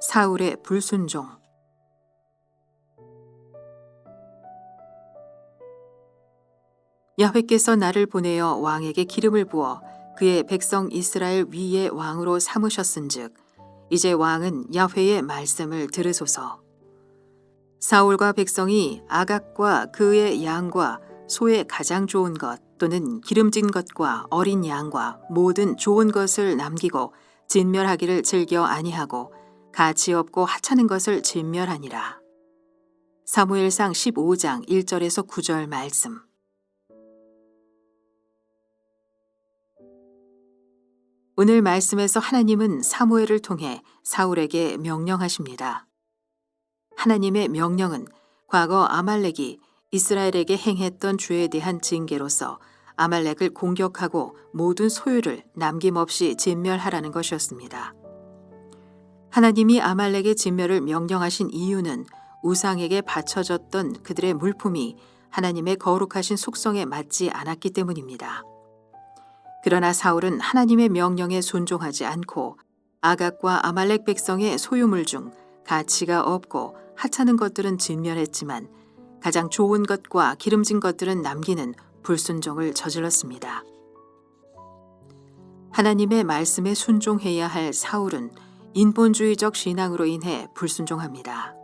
사울의 불순종. 야훼께서 나를 보내어 왕에게 기름을 부어 그의 백성 이스라엘 위에 왕으로 삼으셨은즉 이제 왕은 야훼의 말씀을 들으소서. 사울과 백성이 아각과 그의 양과 소의 가장 좋은 것 또는 기름진 것과 어린 양과 모든 좋은 것을 남기고 진멸하기를 즐겨 아니하고 가치 없고 하찮은 것을 진멸하니라. 사무엘상 15장 1절에서 9절 말씀. 오늘 말씀에서 하나님은 사무엘을 통해 사울에게 명령하십니다. 하나님의 명령은 과거 아말렉이 이스라엘에게 행했던 죄에 대한 징계로서 아말렉을 공격하고 모든 소유를 남김없이 진멸하라는 것이었습니다. 하나님이 아말렉의 진멸을 명령하신 이유는 우상에게 바쳐졌던 그들의 물품이 하나님의 거룩하신 속성에 맞지 않았기 때문입니다. 그러나 사울은 하나님의 명령에 순종하지 않고 아각과 아말렉 백성의 소유물 중 가치가 없고 하찮은 것들은 진멸했지만 가장 좋은 것과 기름진 것들은 남기는 불순종을 저질렀습니다. 하나님의 말씀에 순종해야 할 사울은 인본주의적 신앙으로 인해 불순종합니다.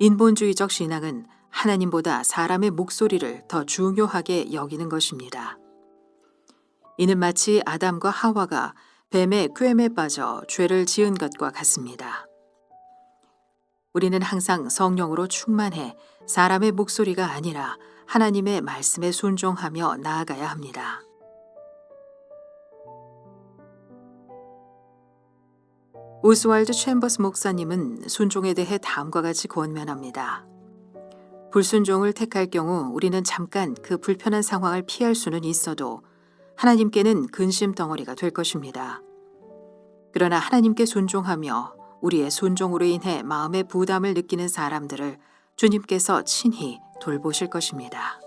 인본주의적 신앙은 하나님보다 사람의 목소리를 더 중요하게 여기는 것입니다. 이는 마치 아담과 하와가 뱀의 꾀에 빠져 죄를 지은 것과 같습니다. 우리는 항상 성령으로 충만해 사람의 목소리가 아니라 하나님의 말씀에 순종하며 나아가야 합니다. 오스왈드 챔버스 목사님은 순종에 대해 다음과 같이 권면합니다. 불순종을 택할 경우 우리는 잠깐 그 불편한 상황을 피할 수는 있어도 하나님께는 근심 덩어리가 될 것입니다. 그러나 하나님께 순종하며 우리의 순종으로 인해 마음의 부담을 느끼는 사람들을 주님께서 친히 돌보실 것입니다.